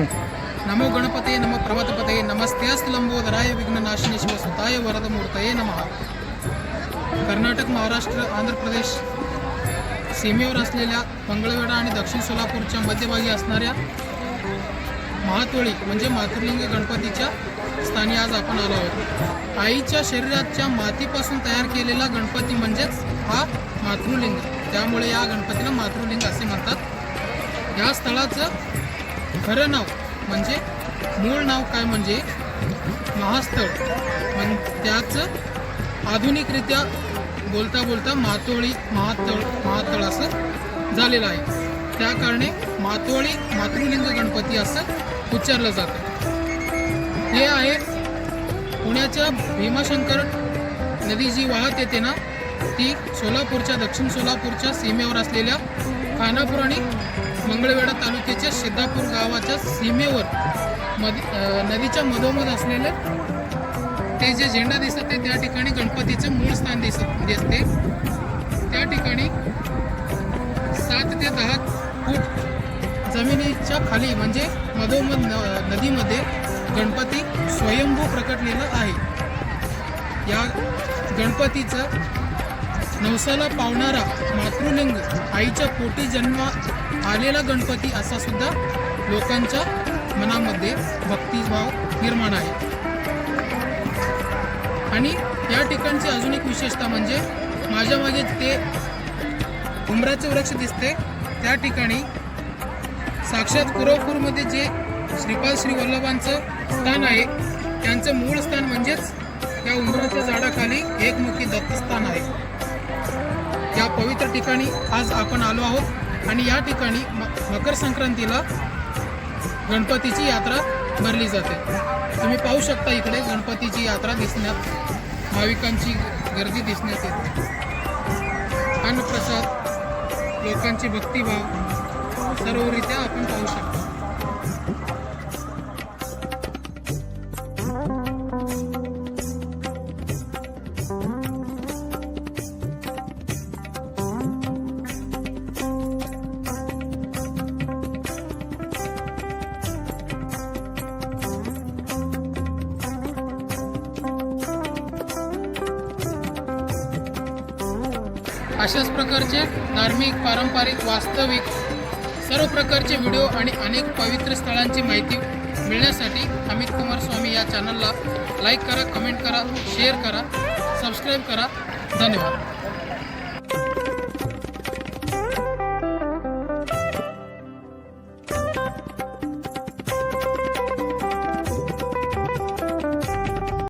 नमो गणपते नमो प्रमथपते नमस्तेस्त लंबोदराय विघ्ननाशिनी शिवसुताय वरदमूर्तये नमः। कर्नाटक महाराष्ट्र आंध्र प्रदेश सीमेवर असलेल्या मंगळवेढा आणि दक्षिण सोलापूरच्या मध्यभागी असणाऱ्या महातोळी म्हणजे मातृलिंग गणपतीच्या स्थानी आज आपण आलो आहोत. आईच्या शरीराच्या मातीपासून तयार केलेला गणपती म्हणजेच हा मातृलिंग. त्यामुळे या गणपतीला मातृलिंग असे म्हणतात. या स्थळाचं खरं नाव म्हणजे मूळ नाव काय म्हणजे महास्थळ. पण त्याचं आधुनिकरित्या बोलता बोलता मातोळी महातळ महातळ असं झालेलं आहे. त्या कारणे मातोळी मातृलिंग गणपती असं उच्चारलं जातं. हे आहे पुण्याच्या भीमाशंकर नदी जी वाहत येते ना ती सोलापूरच्या दक्षिण सोलापूरच्या सीमेवर असलेल्या खानापूर आणि मंगळवेढा तालुक्याच्या सिद्धापूर गावाच्या सीमेवर मध नदीच्या मधोमध असलेलं ते जे झेंडा दिसत आहे. त्या ठिकाणी गणपतीचं मूळ स्थान दिसत दिसते. त्या ठिकाणी सात ते दहा फूट जमिनीच्या खाली म्हणजे मधोमध न- नदीमध्ये गणपती स्वयंभू प्रकटलेलं आहे. या गणपतीचं नवसाला पावणारा मातृलिंग आईच्या पोटी जन्म आलेला गणपती असा सुद्धा लोकांच्या मनामध्ये भक्तिभाव निर्माण आहे. आणि या ठिकाणची अजून एक विशेषता म्हणजे माझ्या मागे ते उमराचे वृक्ष दिसते. त्या ठिकाणी साक्षात कुरवपूरमध्ये जे श्रीपाद श्री वल्लभांचं स्थान आहे त्यांचं मूळ स्थान म्हणजेच या उमराच्या झाडाखाली एकमुखी दत्तस्थान आहे. या पवित्र ठिकाणी आज आपण आलो आहोत. आणि या ठिकाणी म मकर संक्रांतीला गणपतीची यात्रा भरली जाते. तुम्ही पाहू शकता इकडे गणपतीची यात्रा दिसण्यात भाविकांची गर्दी दिसण्यात येते. अन्नप्रसाद लोकांची भक्तिभाव सर्वरित्या आपण पाहू शकतो. अशाच प्रकारचे धार्मिक पारंपरिक वास्तविक सर्व प्रकारचे व्हिडिओ आणि अनेक पवित्र स्थळांची माहिती मिळण्यासाठी अमित कुमार स्वामी या चॅनलला लाईक करा कमेंट करा शेअर करा सबस्क्राईब करा. धन्यवाद.